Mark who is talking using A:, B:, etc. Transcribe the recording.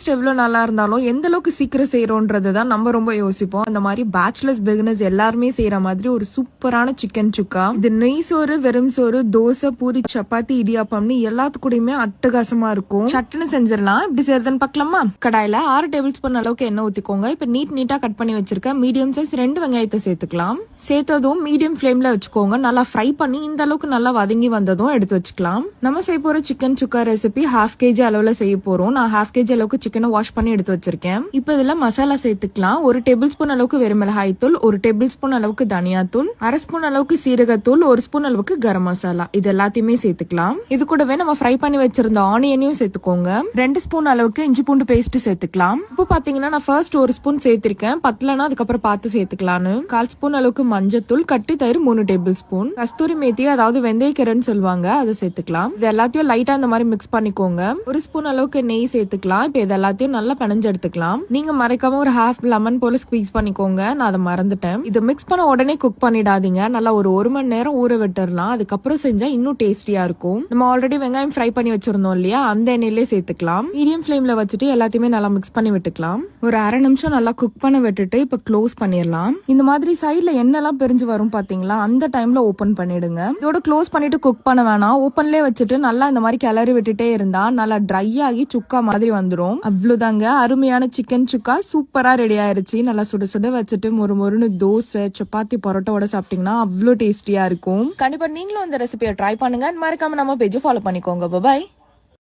A: Taste எவ்வளோ நல்லா இருந்தாலும் எந்த அளவுக்கு சீக்கிரம் செய்யறோன்றது தான் நம்ம ரொம்ப யோசிப்போம். அந்த மாதிரி பேச்சுலர்ஸ் பிகினர்ஸ் எல்லாருமே செய்யற மாதிரி ஒரு சூப்பரான சிக்கன் சுக்கா இது நெய் சோறு வெறும் சோறு தோசை பூரி சப்பாத்தி இடியாப்பம்னு எல்லாத்துக்கூடயுமே அட்டகாசமா இருக்கும். சட்டுன்னு செஞ்சிடலாம். இப்படி செய்யறதுன்னு பார்க்கலாமா கடாயில ஆறு டேபிள் ஸ்பூன் அளவுக்கு எண்ணெய் ஊத்திக்கோங்க. இப்ப நீட் நீட்டா கட் பண்ணி வச்சிருக்க மீடியம் சைஸ் ரெண்டு வெங்காயத்தை சேர்த்துக்கலாம். சேர்த்ததும் மீடியம் ஃப்ளேம்ல வச்சுக்கோங்க. நல்லா ஃப்ரை பண்ணி இந்த அளவுக்கு நல்லா வதங்கி வந்ததும் எடுத்து வச்சுக்கலாம். நம்ம செய்ய போற chicken sukka recipe half KG அளவுல செய்ய போறோம். நான் ஹாஃப் கேஜி அளவுக்கு சிக்கனை வாஷ் பண்ணி எடுத்து வச்சிருக்கேன். இப்போ இதுல மசாலா சேர்த்துக்கலாம். ஒரு டேபிள் ஸ்பூன் அளவுக்கு வெறுமிளகாய் தூள் ஒரு டேபிள் ஸ்பூன் அளவுக்கு தனியாத்தூள் அரை ஸ்பூன் அளவுக்கு சீரகத்தூள் ஒரு ஸ்பூன் அளவுக்கு கரம் மசாலா. இது எல்லாத்தையுமே சேர்த்துக்கலாம். இது கூடவே நம்ம ஃப்ரை பண்ணி வச்சிருந்த ஆனியனையும் சேர்த்துக்கோங்க. ரெண்டு ஸ்பூன் அளவுக்கு இஞ்சி பூண்டு பேஸ்ட் சேர்த்துக்கலாம். இப்போ பாத்தீங்கன்னா நான் ஃபர்ஸ்ட் ஒரு ஸ்பூன் சேர்த்திருக்கேன். பத்தலனா அதுக்கப்புறம் பார்த்து சேர்த்துக்கலாம்னு கால் ஸ்பூன் அளவுக்கு மஞ்சத்தூள் கட்டி தயிர் மூணு டேபிள் ஸ்பூன் கஸ்தூரி மேத்தி அதாவது வெந்தயக்கீரைன்னு சொல்லுவாங்க அதை சேர்த்துக்கலாம். இது எல்லாத்தையும் லைட்டா இந்த மாதிரி மிக்ஸ் பண்ணிக்கோங்க. ஒரு ஸ்பூன் அளவுக்கு நெய் சேர்த்துக்கலாம். இப்போ இதெல்லாம் எல்லாத்தையும் நல்லா பிணைஞ்சு எடுத்துக்கலாம். நீங்க மறைக்காம ஒரு ஹாஃப் லெமன் போல ஸ்குவீஸ் பண்ணிக்கோங்க. நான் அதை மறந்துட்டேன். இது மிக்ஸ் பண்ண உடனே குக் பண்ணிடாதீங்க. நல்லா ஒரு ஒரு மணி நேரம் ஊற விட்டுறலாம். அதுக்கப்புறம் செஞ்சா இன்னும் டேஸ்டியா இருக்கும். நம்ம ஆல்ரெடி வெங்காயம் ஃப்ரை பண்ணி வச்சிருந்தோம் இல்லையா? அந்த எண்ணெயிலே சேர்த்துக்கலாம். மீடியம் ஃபிளேம்ல வச்சுட்டு எல்லாத்தையுமே நல்லா மிக்ஸ் பண்ணி விட்டுக்கலாம். ஒரு அரை நிமிஷம் நல்லா குக் பண்ண விட்டுட்டு இப்போ க்ளோஸ் பண்ணிடலாம். இந்த மாதிரி சைட்ல எண்ணெய்லாம் பிரிஞ்சு வரும் பாத்தீங்களா? அந்த டைம்ல ஓபன் பண்ணிடுங்க. இதோட க்ளோஸ் பண்ணிட்டு குக் பண்ண வேணாம். ஓப்பன்லேயே வச்சுட்டு நல்லா இந்த மாதிரி கிளறி விட்டுட்டே இருந்தா நல்லா ட்ரை ஆகி சுக்கா மாதிரி வந்துடும் அவ்வளோதாங்க அருமையான சிக்கன் சுக்கா. சூப்பராக ரெடி ஆயிருச்சு. நல்லா சுட சுட வச்சுட்டு மொறு மொறுன்னு தோசை சப்பாத்தி பரோட்டாவோட சாப்பிட்டீங்கன்னா அவ்வளோ டேஸ்டியாக இருக்கும். கண்டிப்பாக நீங்களும் இந்த ரெசிபியை ட்ரை பண்ணுங்க. மறக்காம நம்ம பேஜை ஃபாலோ பண்ணிக்கோங்க. பாய்